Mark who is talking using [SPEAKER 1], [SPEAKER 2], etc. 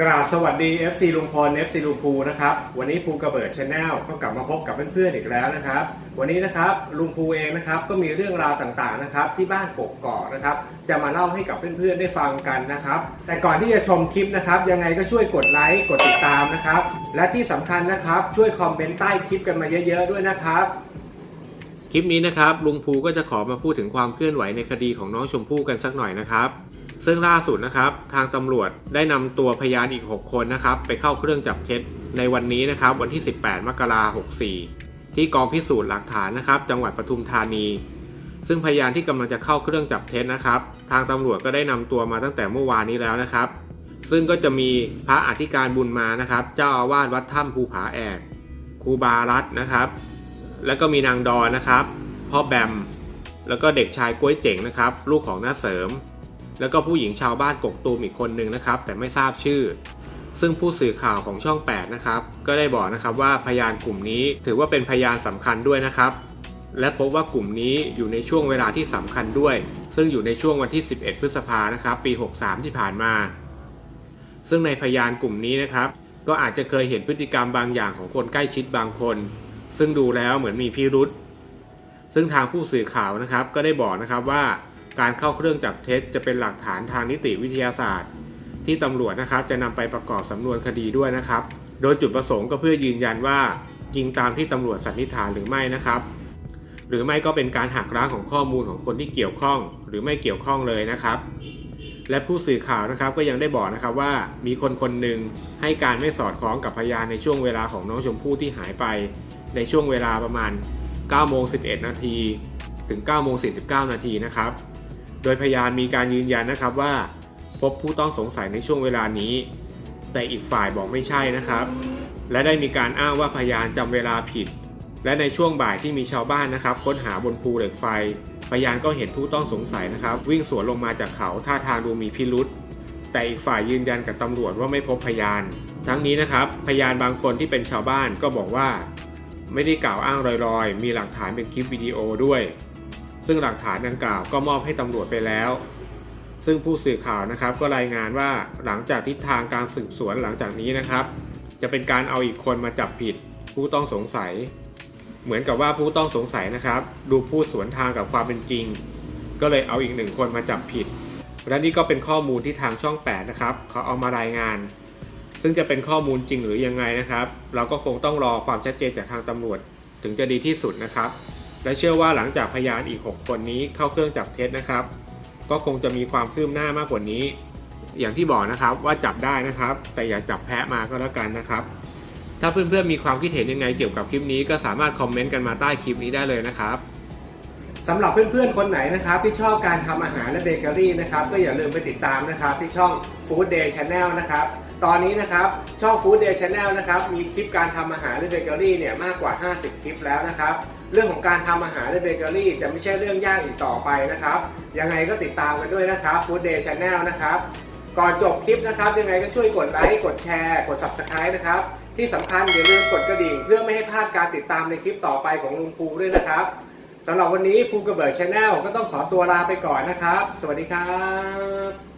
[SPEAKER 1] กราบสวัสดี FC ลุงพล FC ลุงภูนะครับ วันนี้ภูกระเบิดชาแนลก็กลับมาพบกับเพื่อนๆอีกแล้วนะครับ วันนี้นะครับลุงภูเองนะครับก็มีเรื่องราวต่างๆนะครับที่บ้านกกอกนะครับ จะมาเล่าให้กับเพื่อนๆได้ฟังกันนะครับ แต่ก่อนที่จะชมคลิปนะครับยังไงก็ช่วยกดไลค์กดติดตามนะครับ และที่สำคัญนะครับช่วยคอมเมนต์ใต้คลิปกันมาเยอะๆด้วยนะครับ คลิปนี้นะครับลุงภูก็จะขอมาพูดถึงความเคลื่อนไหวในคดีของน้องชมพู่กันสักหน่อยนะครับ ซึ่งล่าสุดนะครับทางตำรวจได้นำตัวพยานอีก 6 คนนะครับไปเข้าเครื่องจับเท็จในวันนี้นะครับวันที่ 18 มกราคม 64 ที่กองพิสูจน์หลักฐานนะครับ จังหวัดปทุมธานี ซึ่งพยานที่กำลังจะเข้าเครื่องจับเท็จนะครับ ทางตำรวจก็ได้นำตัวมาตั้งแต่เมื่อวานนี้แล้วนะครับ ซึ่งก็จะมีพระอธิการบุญมานะครับ เจ้าอาวาสวัดถ้ำภูผาแอกครูบารัตนะครับ แล้วก็มีนางดอนนะครับ พ่อแบม แล้วก็เด็กชายกล้วยเจ๋งนะครับ ลูกของน้าเสริม แล้วก็ผู้หญิงชาวบ้านกกตูมอีกคนหนึ่งนะครับ แต่ไม่ทราบชื่อ ซึ่งผู้สื่อข่าวของช่อง 8 นะครับ ก็ได้บอกนะครับว่าพยานกลุ่มนี้ถือว่าเป็นพยานสำคัญด้วยนะครับ และพบว่ากลุ่มนี้อยู่ในช่วงเวลาที่สำคัญด้วย ซึ่งอยู่ในช่วงวันที่ 11 พฤษภานะครับ ปี 63 ที่ผ่านมา ซึ่งในพยานกลุ่มนี้นะครับ ก็อาจจะเคยเห็นพฤติกรรมบางอย่างของคนใกล้ชิดบางคน ซึ่งดูแล้วเหมือนมีพิรุษซึ่งทางผู้สื่อข่าวนะครับก็ได้บอกนะครับว่า การเข้าเครื่องจับเท็จจะเป็นหลักฐานทางนิติวิทยาศาสตร์ ที่ตำรวจนะครับจะนำไปประกอบสำนวนคดีด้วยนะครับ โดยจุดประสงค์ก็เพื่อยืนยันว่าจริงตามที่ตำรวจสันนิษฐานหรือไม่นะครับ หรือไม่ก็เป็นการหักล้างของข้อมูลของคนที่เกี่ยวข้อง หรือไม่เกี่ยวข้องเลยนะครับ และผู้สื่อข่าวนะครับก็ยังได้บอกนะครับว่ามีคนคนหนึ่งให้การไม่สอดคล้องกับพยานในช่วงเวลาของน้องชมพู่ที่หายไป ในช่วงเวลาประมาณ9โมง11 นาทีถึง9โมง49 นาทีนะครับ โดยพยานมีการยืนยันนะครับว่า พบผู้ต้องสงสัยในช่วงเวลานี้ แต่อีกฝ่ายบอกไม่ใช่นะครับ และได้มีการอ้างว่าพยานจำเวลาผิด และในช่วงบ่ายที่มีชาวบ้านนะครับ ค้นหาบนภูเหล็กไฟ พยานก็เห็นผู้ต้องสงสัยนะครับ วิ่งสวนลงมาจากเขาท่าทางดูมีพิรุษแต่อีกฝ่ายยืนยันกับตำรวจว่าไม่พบพยาน ทั้งนี้นะครับ พยานบางคนที่เป็นชาวบ้านก็บอกว่า ไม่ได้กล่าวอ้างลอยๆ มีหลักฐานเป็นคลิปวิดีโอด้วย ซึ่งหลักฐานดังกล่าวก็มอบให้ตำรวจไปแล้ว ซึ่งผู้สื่อข่าวนะครับก็รายงานว่าหลังจากทิศทางการสืบสวนหลังจากนี้นะครับ จะเป็นการเอาอีกคนมาจับผิดผู้ต้องสงสัย เหมือนกับว่าผู้ต้องสงสัยนะครับ ดูพูดสวนทางกับความเป็นจริง ก็เลยเอาอีกหนึ่งคนมาจับผิด และนี่ก็เป็นข้อมูลที่ทางช่อง8นะครับเขาเอามารายงาน ซึ่งจะเป็นข้อมูลจริงหรือยังไงนะครับ เราก็คงต้องรอความชัดเจนจากทางตำรวจ ถึงจะดีที่สุดนะครับ และเชื่อว่าหลังจากพยานอีก 6 คนนี้เข้าเครื่องจับเท็จนะครับ ก็คงจะมีความคืบหน้ามากกว่านี้ อย่างที่บอกนะครับว่าจับได้นะครับ แต่อย่าจับแพะมาก็แล้วกันนะครับ ถ้าเพื่อนๆมีความคิดเห็นยังไงเกี่ยวกับคลิปนี้ก็สามารถคอมเมนต์กันมาใต้คลิปนี้ได้เลยนะครับสำหรับเพื่อนๆ คนไหนนะครับที่ชอบการทำอาหารและเบเกอรี่นะครับก็อย่าลืมไปติดตามนะครับที่ช่อง Food Day Channel นะครับ ตอนนี้นะครับช่อง Food Day Channel นะครับมีคลิปการทำอาหารและเบเกอรี่เนี่ยมากกว่า 50 คลิปแล้วนะครับ เรื่องของการทำอาหารและเบเกอรี่จะไม่ใช่เรื่องยากอีกต่อไปนะครับ ยังไงก็ติดตามกันด้วยนะครับ Food Day Channel นะครับก่อนจบคลิปนะครับยังไงก็ช่วยกดไลค์กดแชร์กด Subscribe นะครับที่สำคัญอย่าลืมกดกระดิ่ง เพื่อไม่ให้พลาดการติดตามในคลิปต่อไปของลุงภูด้วยนะครับสำหรับวันนี้ภูกระเบิดชาแนลก็ต้องขอตัวลาไปก่อนนะครับ สวัสดีครับ